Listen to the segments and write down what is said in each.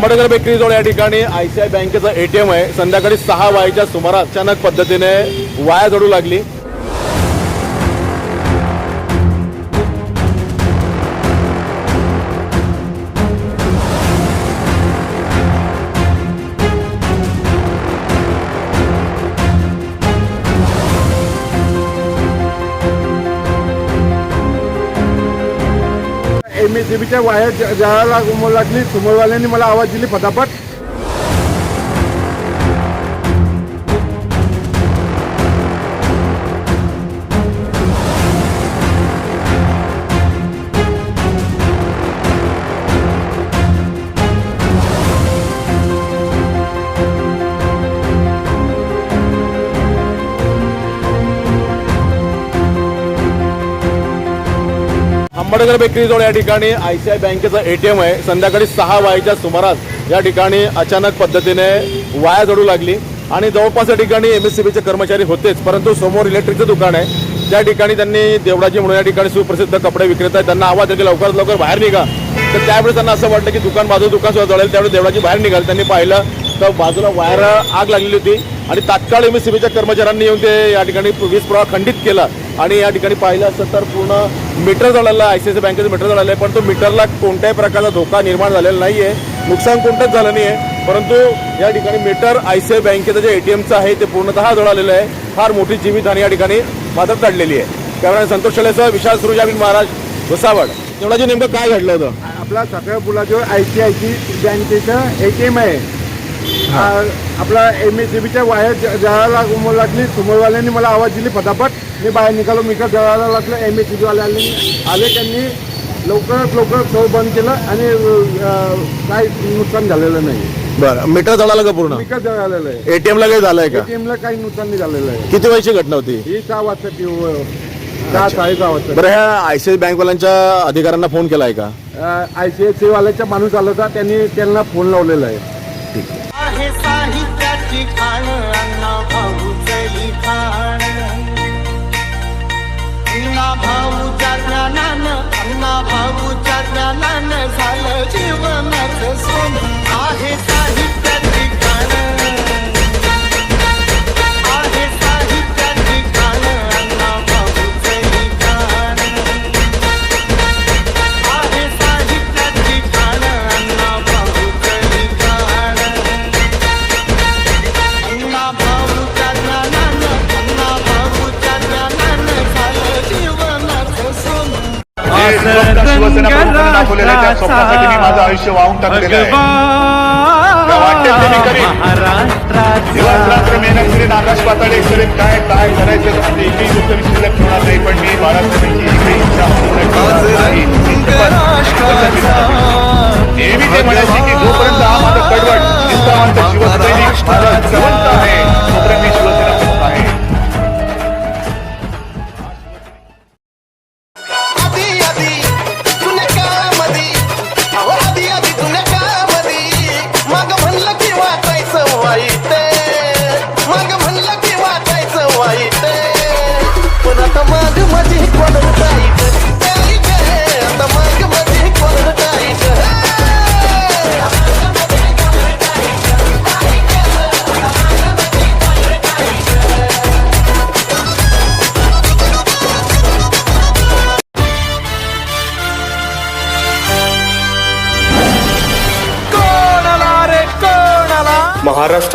Ambedkar bakery जवळ या ठिकाणी आय सी आय बँकेचा एटीएम आहे. संध्याकाळी सहा वायच्या सुमारास अचानक पद्धतीने वाया जडू लागली. एम एस बीच्या वायर ज- लागली. समोरवाल्यांनी मला आवाज दिली फटाफट आंबेडकर बेकरीजवळ या ठिकाणी आय सी आय बँकेचं ए टी एम आहे. संध्याकाळी सहा वायच्या सुमारास या ठिकाणी अचानक पद्धतीने वाया जडू लागली. आणि जवळपास या ठिकाणी एम एस सी बीचे कर्मचारी होतेच परंतु समोर इलेक्ट्रिकचं दुकान आहे. त्या ठिकाणी त्यांनी देवडाजी म्हणून या ठिकाणी सुप्रसिद्ध कपडे विक्रेता आहे त्यांना आवाज दिला लवकरात लवकर बाहेर निघा. तर त्यावेळेस त्यांना असं वाटलं की दुकान बाजू दुकान सुद्धा जळेल त्यावेळी देवडाजी बाहेर निघाल. त्यांनी पाहिलं तर बाजूला वायर आग लागलेली होती. आणि तात्काळ एम एस सी बीच्या कर्मचाऱ्यांनी येऊन ते या ठिकाणी वीज प्रवाह खंडित केला. आणि या ठिकाणी पाहिलं असतं तर पूर्ण मीटर जळालं आहे. आयसीआयसी बँकेचं मीटर जळालं आहे पण तो मीटरला कोणत्याही प्रकारचा धोका निर्माण झालेला नाही आहे नुकसान कोणतंच झालं नाही आहे परंतु या ठिकाणी मीटर आयसीआय बँकेचं जे एटीएमचं आहे ते पूर्णतः जळालेलं आहे. फार मोठी जीवितहानी या ठिकाणी मात्र टळलेली आहे. त्यामुळे संतोष शलेसह विशाल सुरुजाबीन महाराज भुसावळ. तेवढा जे नेमकं काय घडलं होतं? आपला सकाळ पुलाजवळ आय सी आय सी बँकेचं ए टी एम आहे. आपला एम एस बीच्या वायर ज- जळायला लागू लागली. समोरवाल्यांनी मला आवाज दिली फटाफट. मी बाहेर निघालो मीटर जळायला लागलं एम एस बी वाल्यांनी आले त्यांनी लवकरात लवकर सौ बंद केलं आणि काही नुकसान झालेलं नाही. बरं. मीटर जळालं का पूर्ण? मीटर जळालेलं आहे एटीएमला काही झालंय का? एटीएमला काही नुकसान नाही झालेलं आहे किती वेळची घटना होती? ही सहा वाजता ती दहा साडेसहा वाजता बरं ह्या आयसीआय बँकवाल्यांच्या अधिकाऱ्यांना फोन केलाय का? आय सी आय सी वाल्याचा माणूस आला होता त्यांनी त्यांना फोन लावलेला आहे. आहे भाऊ चरणाला ज्ञानानं झालं जीवनाचं सोन. स्वप्नासाठी मी माझं आयुष्य वाहून टाकलेलं आहे मेहनत करीन आकाश पाताळे काय काय करायचं ते एकही गोष्ट मी शिल्लक ठेवणार नाही पण मी बाळासाहेबांची एकही इच्छा नेहमी ते म्हणायचे की जोपर्यंत हा माझा कडवट निष्ठावंत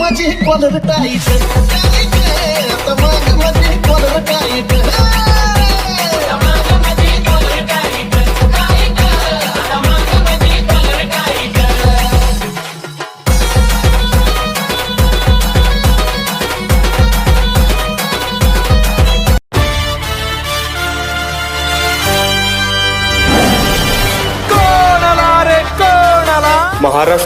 மச்சி கொலரு டாயிட்டு தாங்க மச்சி கொலரு டாயிட்டு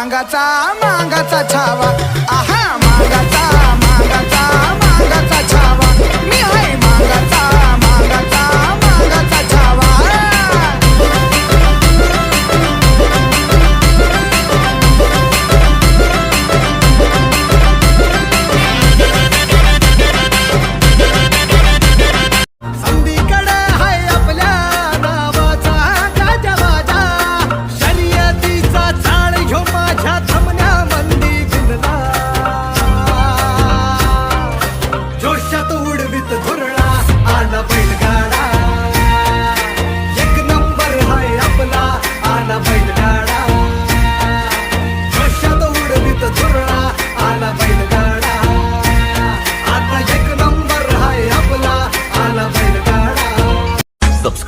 मांगाचा मांगाचा छावा. आहा मांगाचा.